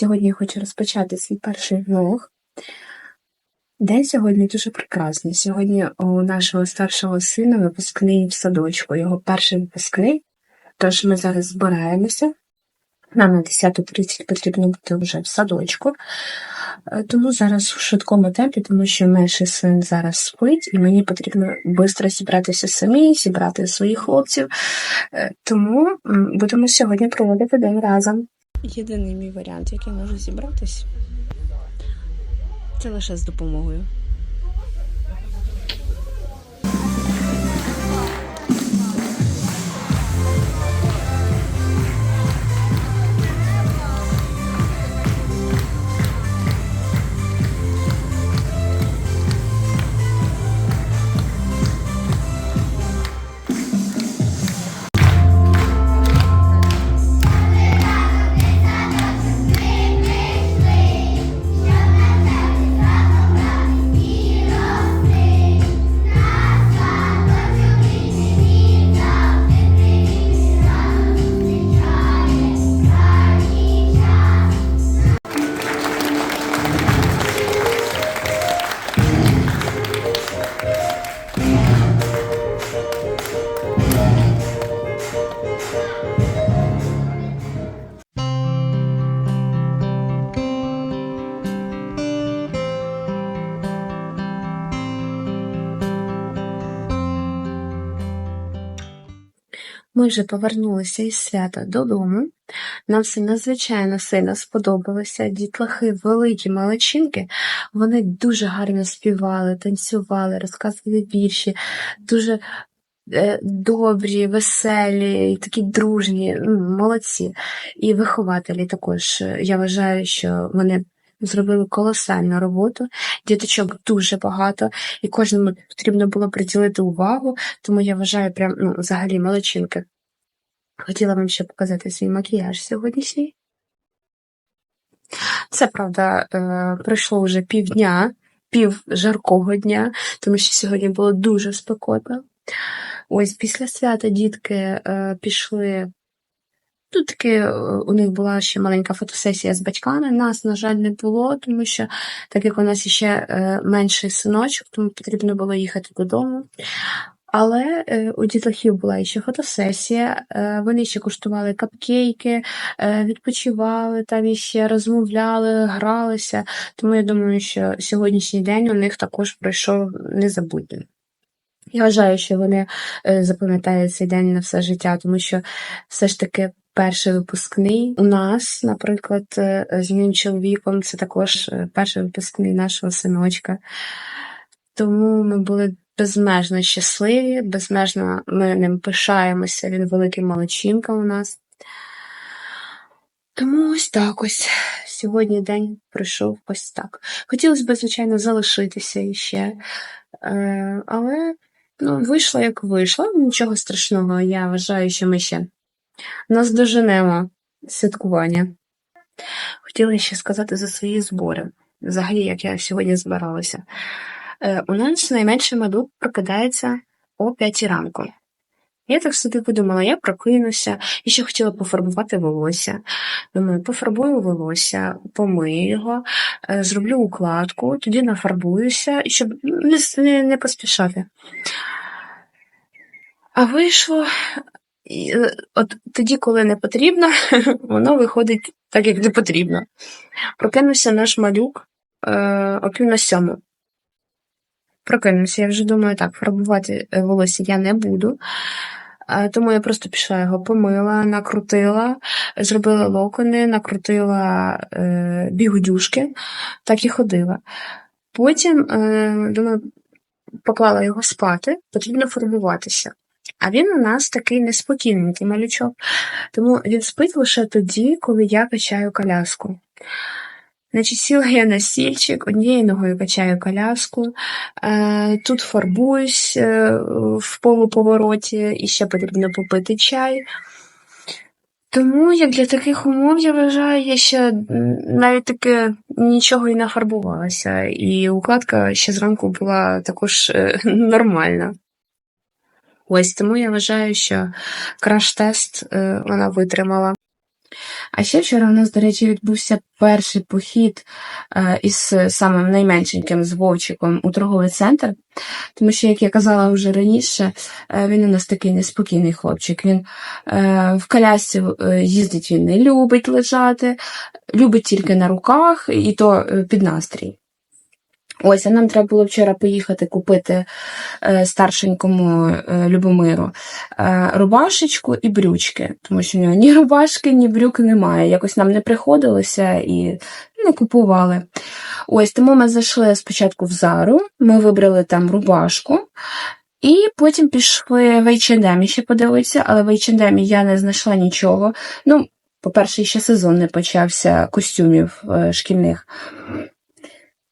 Сьогодні я хочу розпочати свій перший влог. День сьогодні дуже прекрасний. Сьогодні у нашого старшого сина випускний в садочку, його перший випускний. Тож ми зараз збираємося. Нам на 10.30 потрібно бути вже в садочку. Е, Тому зараз в швидкому темпі, тому що менший син зараз спить, і мені потрібно швидко зібратися самі, зібрати своїх хлопців. Е, Тому будемо сьогодні проводити день разом. Єдиний мій варіант, як я можу зібратись, це лише з допомогою. Ми вже повернулися із свята додому. Нам все надзвичайно сильно сподобалося. Дітлахи великі молодчинки. Вони дуже гарно співали, танцювали, розказували вірші, дуже е, добрі, веселі, такі дружні, молодці. І вихователі також. Е, Я вважаю, що вони зробили колосальну роботу. Діточок дуже багато, і кожному потрібно було приділити увагу, тому я вважаю, прям ну, взагалі молодчинки. Хотіла вам ще показати свій макіяж сьогоднішній. Це правда, е, пройшло вже півдня, пів жаркого дня, тому що сьогодні було дуже спекотно. Ось після свята дітки е, пішли. Тут таки е, у них була ще маленька фотосесія з батьками. Нас, на жаль, не було, тому що так як у нас ще е, менший синочок, тому потрібно було їхати додому. Але е, у дітлахів була ще фотосесія, вони ще куштували капкейки, відпочивали там іще, розмовляли, гралися. Тому я думаю, що сьогоднішній день у них також пройшов незабутнім. Я вважаю, що вони запам'ятають цей день на все життя, тому що все ж таки перший випускний у нас, наприклад, е, з моїм чоловіком, це також е, перший випускний нашого синочка. Тому ми були безмежно щасливі, безмежно ми ним пишаємося, він великий молодчинка у нас. Тому ось так ось. Сьогодні день пройшов ось так. Хотілося б, звичайно, залишитися іще. Е, але ну, вийшло як вийшло, нічого страшного. Я вважаю, що ми ще наздоженемо святкування. Хотіла ще сказати за свої збори. Взагалі, як я сьогодні збиралася. Е, у нас найменший малюк прокидається о 5 ранку. Я так собі подумала, я прокинуся і ще хотіла пофарбувати волосся. Думаю, пофарбую волосся, помию його, е, зроблю укладку, тоді нафарбуюся, щоб не, не поспішати. А вийшло, і, е, от тоді, коли не потрібно, воно виходить так, як не потрібно. Прокинувся наш малюк е, о пів на сьому. Прокинувся, я вже думаю, так, фарбувати е, волосся я не буду. Е, Тому я просто пішла його помила, накрутила, зробила локони, накрутила е, бігудюшки, так і ходила. Потім, е, думаю, поклала його спати, потрібно фарбуватися. А він у нас такий неспокійненький малючок, тому він спить лише тоді, коли я качаю коляску. Значить, сіла я на стільчик, однією ногою качаю коляску, е, тут фарбуюсь е, в полуповороті, і ще потрібно попити чай. Тому як для таких умов, я вважаю, я ще навіть таки нічого і не фарбувалася. І укладка ще зранку була також е, нормальна. Ось тому я вважаю, що краш-тест е, вона витримала. А ще вчора у нас, до речі, відбувся перший похід е, із самим найменшеньким з Вовчиком у торговий центр. Тому що, як я казала вже раніше, е, він у нас такий неспокійний хлопчик. Він в колясці їздить, він не любить лежати, любить тільки на руках, і то під настрій. Ось, а нам треба було вчора поїхати купити е, старшенькому е, Любомиру е, рубашечку і брючки, тому що в нього ні рубашки, ні брюк немає. Якось нам не приходилося і не купували. Ось, тому ми зайшли спочатку в Зару, ми вибрали там рубашку. І потім пішли в H&M ще подивитися, але в H&M я не знайшла нічого. Ну, по-перше, ще сезон не почався костюмів шкільних.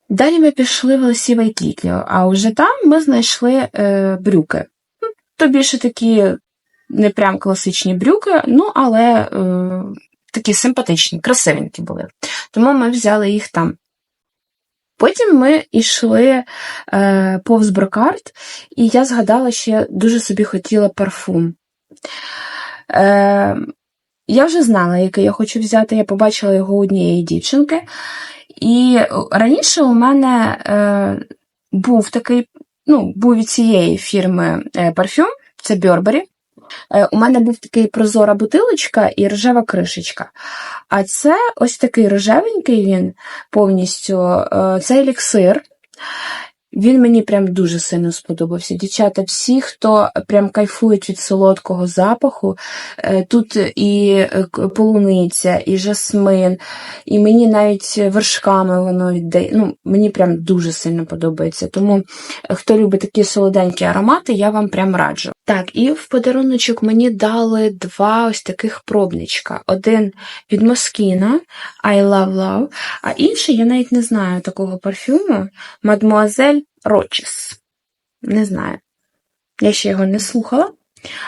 Далі ми пішли в Лесі Вайтліклі, а вже там ми знайшли е, брюки. То більше такі не прям класичні брюки, ну але е, такі симпатичні, красивенькі були. Тому ми взяли їх там. Потім ми йшли е, повз брокарт, і я згадала, що я дуже собі хотіла парфум. Е, я вже знала, який я хочу взяти, я побачила його однієї дівчинки. І раніше у мене е, був такий, ну, був від цієї фірми е, парфюм, це Burberry. Е, у мене був такий прозора бутилочка і рожева кришечка. А це ось такий рожевенький він повністю, е, це еліксир. Він мені прям дуже сильно сподобався. Дівчата, всі, хто прям кайфують від солодкого запаху, е, тут і е, полуниця, і жасмин, і мені навіть вершками воно віддає. Ну, мені прям дуже сильно подобається. Тому, е, хто любить такі солоденькі аромати, я вам прям раджу. Так, і в подаруночок мені дали два ось таких пробничка. Один від Москіна I Love Love, а інший я навіть не знаю такого парфюму. Мадмуазель Рочес. Не знаю. Я ще його не слухала,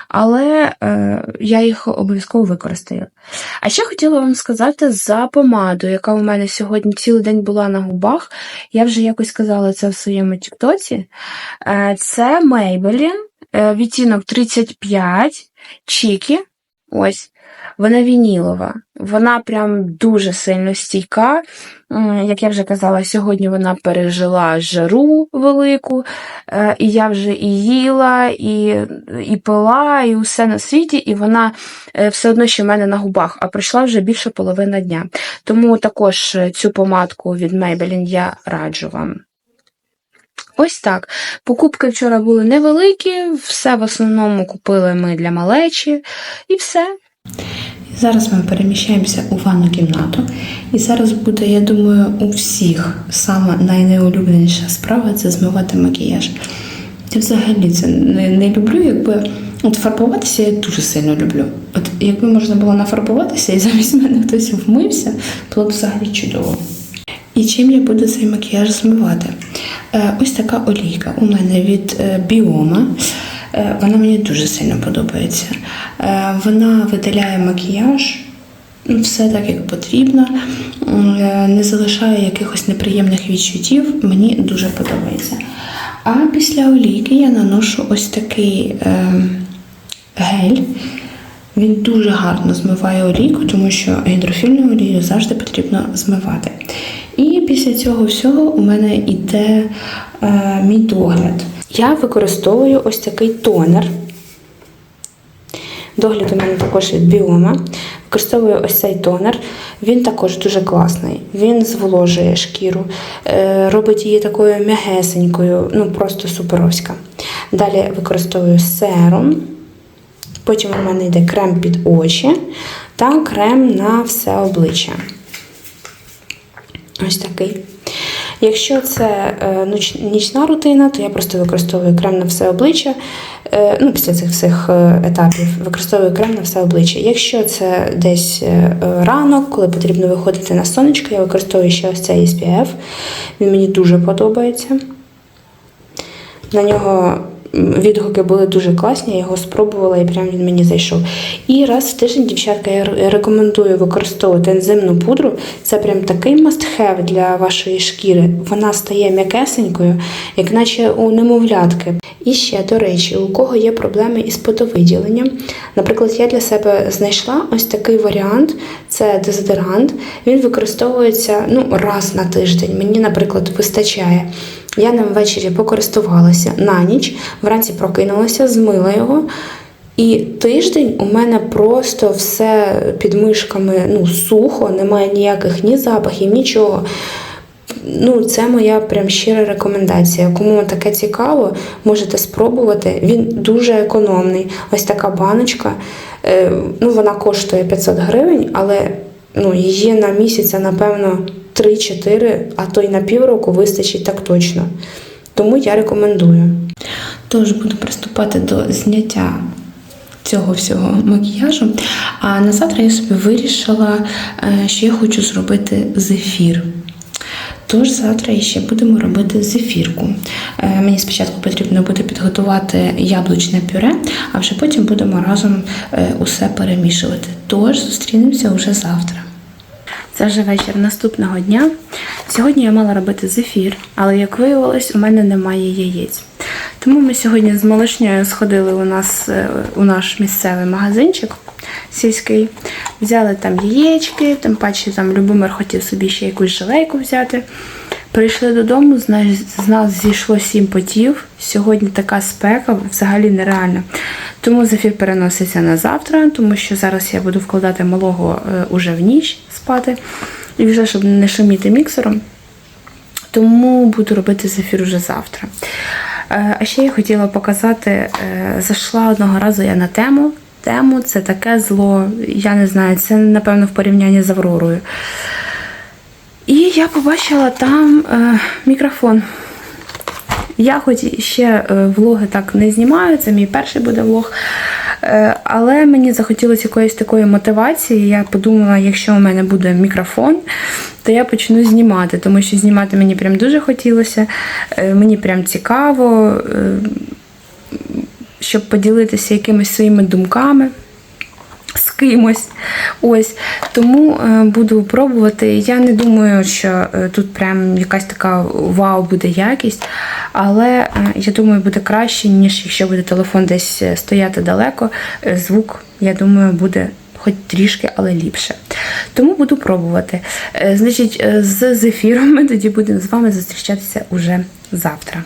але е, я їх обов'язково використаю. А ще хотіла вам сказати за помаду, яка у мене сьогодні цілий день була на губах. Я вже якось казала це в своєму тіктоці. Е, це Maybelline, е, відтінок 35, Чікі. Ось. Вона вінілова. Вона прям дуже сильно стійка. Як я вже казала, сьогодні вона пережила жару велику, е, і я вже і їла, і, і пила, і усе на світі, і вона е, все одно ще в мене на губах, а пройшла вже більше половина дня. Тому також е, цю помадку від Maybelline я раджу вам. Ось так. Покупки вчора були невеликі, все в основному купили ми для малечі, і все. Зараз ми переміщаємося у ванну кімнату, і зараз буде, я думаю, у всіх саме найнеулюбленіша справа це змивати макіяж. Я взагалі це не, не люблю, якби от фарбуватися я дуже сильно люблю. От якби можна було нафарбуватися і замість мене хтось вмився, було б взагалі чудово. І чим я буду цей макіяж змивати? Е, ось така олійка у мене від е, Біома. Е, Вона мені дуже сильно подобається. Е, Вона видаляє макіяж, ну, все так, як потрібно, Е, не залишає якихось неприємних відчуттів. Мені дуже подобається. А після олійки я наношу ось такий гель. Він дуже гарно змиває олійку, тому що гідрофільну олію завжди потрібно змивати. І після цього всього у мене йде е, мій догляд. Я використовую ось такий тонер. Догляд у мене також від біома. Використовую ось цей тонер. Він також дуже класний. Він зволожує шкіру, е, робить її такою м'ягесенькою, ну просто суперовська. Далі використовую серум. Потім у мене йде крем під очі та крем на все обличчя. Ось такий. Якщо це е, нічна рутина, то я просто використовую крем на все обличчя. Е, ну, після цих всіх е, етапів використовую крем на все обличчя. Якщо це десь ранок, коли потрібно виходити на сонечко, я використовую ще ось цей SPF. Він мені дуже подобається. На нього відгуки були дуже класні, я його спробувала і прям він мені зайшов. І раз в тиждень, дівчатка, я рекомендую використовувати ензимну пудру. Це прям такий must-have для вашої шкіри. Вона стає м'якесенькою, як наче у немовлятки. І ще, до речі, у кого є проблеми із потовиділенням. Наприклад, я для себе знайшла ось такий варіант: це дезодорант. Він використовується ну, раз на тиждень. Мені, наприклад, вистачає. Я ним ввечері покористувалася на ніч, вранці прокинулася, змила його. І тиждень у мене просто все під мишками ну, сухо, немає ніяких ні запахів, нічого. Ну, це моя прям щира рекомендація. Кому таке цікаво, можете спробувати. Він дуже економний. Ось така баночка. Е, ну, вона коштує 500 гривень, але ну, її на місяця, напевно, 3-4, а то й на півроку вистачить так точно. Тому я рекомендую. Тож буду приступати до зняття цього всього макіяжу. А на завтра я собі вирішила, е, що я хочу зробити зефір. Тож завтра ще будемо робити зефірку. Е, Мені спочатку потрібно буде підготувати яблучне пюре, а вже потім будемо разом е, усе перемішувати. Тож зустрінемося вже завтра. Це вже вечір наступного дня. Сьогодні я мала робити зефір, але як виявилось, у мене немає яєць. Тому ми сьогодні з малишнею сходили у нас е, у наш місцевий магазинчик сільський, взяли там яєчки, тим паче там Любомир хотів собі ще якусь желейку взяти. Прийшли додому, з нас, з нас зійшло сім потів. Сьогодні така спека взагалі нереальна. Тому зефір переноситься на завтра, тому що зараз я буду вкладати малого е, уже в ніч спати. І вже, щоб не шуміти міксером. Тому буду робити зефір уже завтра. Е, А ще я хотіла показати, е, зайшла одного разу я на тему. Тему це таке зло, я не знаю, це напевно в порівнянні з Авророю. І я побачила там е, мікрофон. Я хоч ще е, влоги так не знімаю, це мій перший буде влог. Е, але мені захотілося якоїсь такої мотивації. Я подумала, якщо у мене буде мікрофон, то я почну знімати, тому що знімати мені прям дуже хотілося. Е, Мені прям цікаво, щоб поділитися якимись своїми думками з кимось. Ось тому е, буду пробувати. Я не думаю, що е, тут прям якась така вау буде якість, але е, я думаю, буде краще, ніж якщо буде телефон десь стояти далеко. Звук, я думаю, буде. Хоч трішки, але ліпше. Тому буду пробувати. Значить, з зефіром ми тоді будемо з вами зустрічатися уже завтра.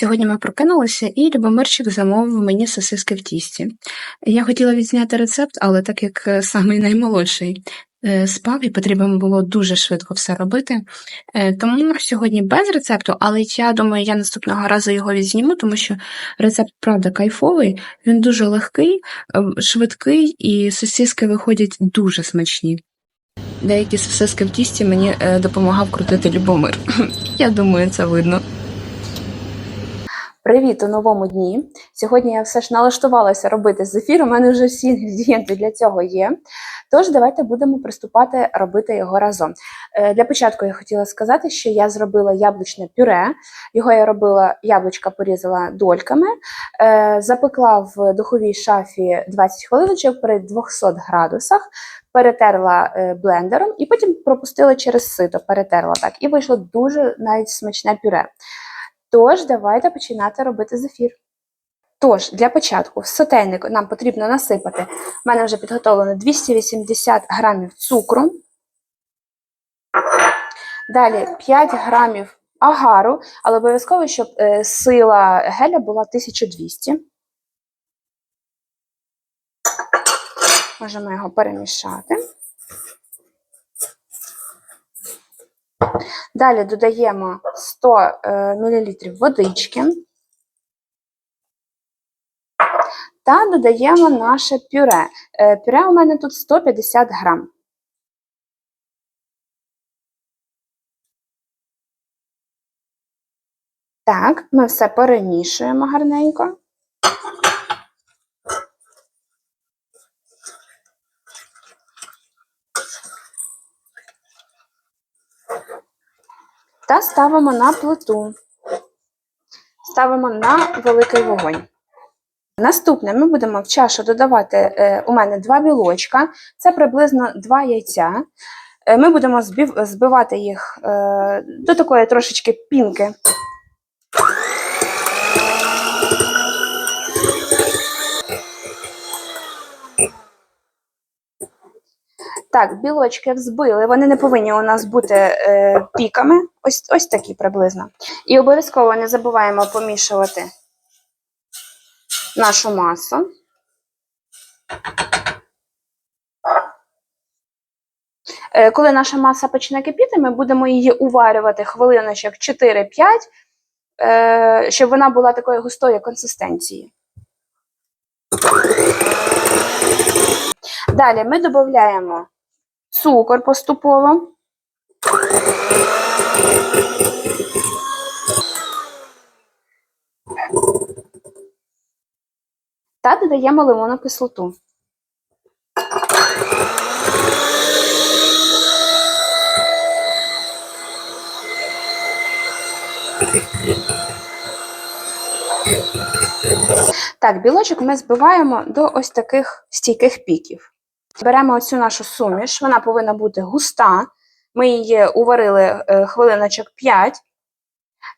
Сьогодні ми прокинулися, і Любомирчик замовив мені сосиски в тісті. Я хотіла відзняти рецепт, але так як е, самий наймолодший е, спав і потрібно було дуже швидко все робити. е, Тому сьогодні без рецепту, але я думаю, я наступного разу його відзніму, тому що рецепт, правда, кайфовий, він дуже легкий, швидкий, і сосиски виходять дуже смачні. Деякі сосиски в тісті мені допомагав крутити Любомир. Я думаю, це видно. Привіт у новому дні. Сьогодні я все ж налаштувалася робити зефір. У мене вже всі інгредієнти для цього є. Тож давайте будемо приступати робити його разом. Е, Для початку я хотіла сказати, що я зробила яблучне пюре. Його я робила, яблучка порізала дольками, е, запекла в духовій шафі 20 хвилиночок при 200 градусах, перетерла е, блендером і потім пропустила через сито, перетерла так. І вийшло дуже навіть смачне пюре. Тож, давайте починати робити зефір. Тож, для початку в сотейник нам потрібно насипати. У мене вже підготовлено 280 грамів цукру. Далі 5 грамів агару, але обов'язково, щоб е, сила геля була 1200. Можемо його перемішати. Далі додаємо 100 е, мл водички та додаємо наше пюре. Е, Пюре у мене тут 150 грам. Так, ми все перемішуємо гарненько. Та ставимо на плиту. ставимо на великий вогонь. Наступне ми будемо в чашу додавати е, у мене два білочка, це приблизно два яйця. Е, Ми будемо збив, збивати їх е, до такої трошечки пінки. Так, білочки взбили, вони не повинні у нас бути е, піками, ось, ось такі приблизно. І обов'язково не забуваємо помішувати нашу масу. Е, Коли наша маса почне кипіти, ми будемо її уварювати хвилиночок 4-5, е, щоб вона була такої густої консистенції. Далі ми додаємо цукор поступово. Та додаємо лимонну кислоту. Так, білочок ми збиваємо до ось таких стійких піків. Беремо оцю нашу суміш, вона повинна бути густа. Ми її уварили е, хвилиночок 5.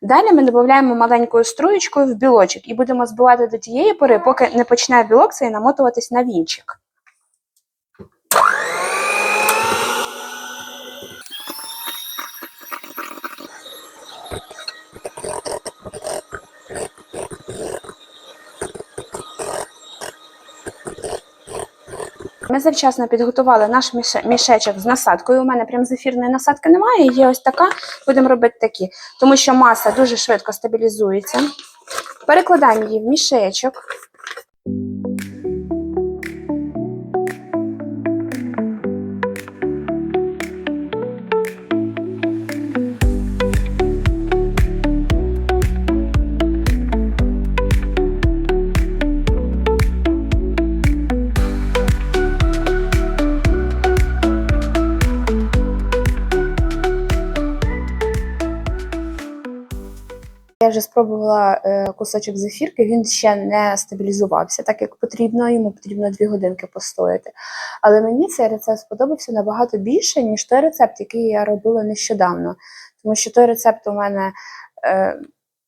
Далі ми додаємо маленькою струєчкою в білочок і будемо збивати до тієї пори, поки не почне білок цей намотуватись на вінчик. Ми завчасно підготували наш мішечок з насадкою. У мене прям зефірної насадки немає, є ось така. Будемо робити такі, тому що маса дуже швидко стабілізується. Перекладаємо її в мішечок. Спробувала е, кусочок зефірки, він ще не стабілізувався так, як потрібно. Йому потрібно дві годинки постояти. Але мені цей рецепт сподобався набагато більше, ніж той рецепт, який я робила нещодавно. Тому що той рецепт у мене е,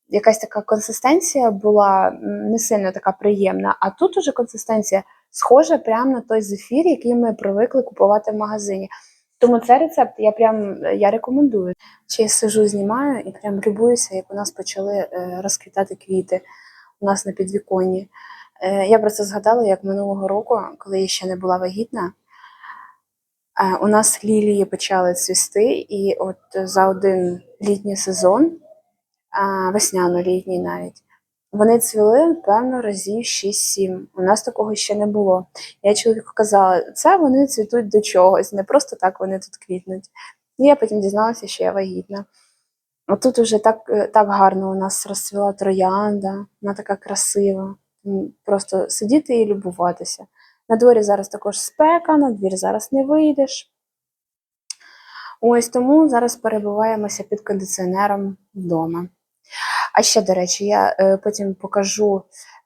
якась така консистенція була не сильно така приємна, а тут уже консистенція схожа прямо на той зефір, який ми привикли купувати в магазині. Тому цей рецепт я прям е, я рекомендую. Ще я сижу, знімаю і прям любуюся, як у нас почали е, розквітати квіти у нас на підвіконні. Е, я про це згадала, як минулого року, коли я ще не була вагітна, у нас лілії почали цвісти, і от за один літній сезон, весняно-літній навіть, вони цвіли, певно, разів 6-7. У нас такого ще не було. Я чоловіку казала, це вони цвітуть до чогось, не просто так вони тут квітнуть. І я потім дізналася, що я вагітна. Отут уже так, е, так гарно у нас розцвіла троянда, вона така красива. Просто сидіти і любуватися. На дворі зараз також спека, на двір зараз не вийдеш. Ось тому зараз перебуваємося під кондиціонером вдома. А ще, до речі, я е, потім покажу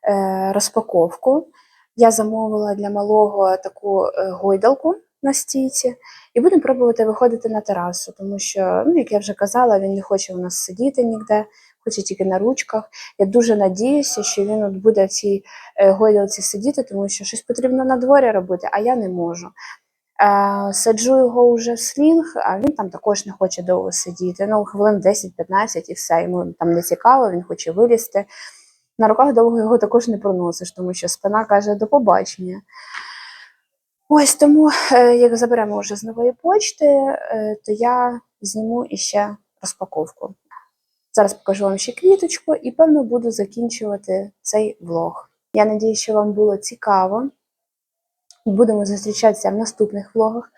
е, розпаковку. Я замовила для малого таку е, гойдалку на стійці, і будемо пробувати виходити на терасу, тому що, ну, як я вже казала, він не хоче у нас сидіти ніде, хоче тільки на ручках. Я дуже надіюся, що він от буде в цій гойдалці сидіти, тому що щось потрібно на дворі робити, а я не можу. Е, саджу його вже в слінг, а він там також не хоче довго сидіти. Ну, хвилин 10-15 і все. Йому там не цікаво, він хоче вилізти. На руках довго його також не проносиш, тому що спина каже до побачення. Ось тому, е, як заберемо вже з нової почти, е, то я зніму іще розпаковку. Зараз покажу вам ще квіточку і, певно, буду закінчувати цей влог. Я надію, що вам було цікаво. Будемо зустрічатися в наступних влогах.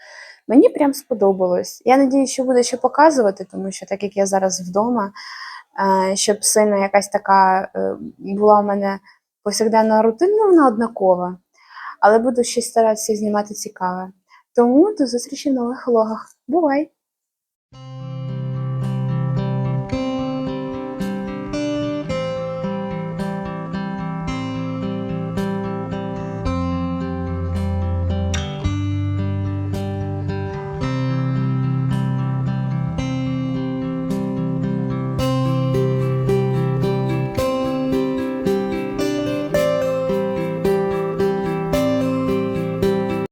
Мені прям сподобалось. Я надію, що буде ще показувати, тому що так як я зараз вдома, е, щоб сильно якась така е, була у мене повсякденна рутина, вона однакова. Але буду ще старатися знімати цікаве. Тому до зустрічі в нових влогах. Бувай!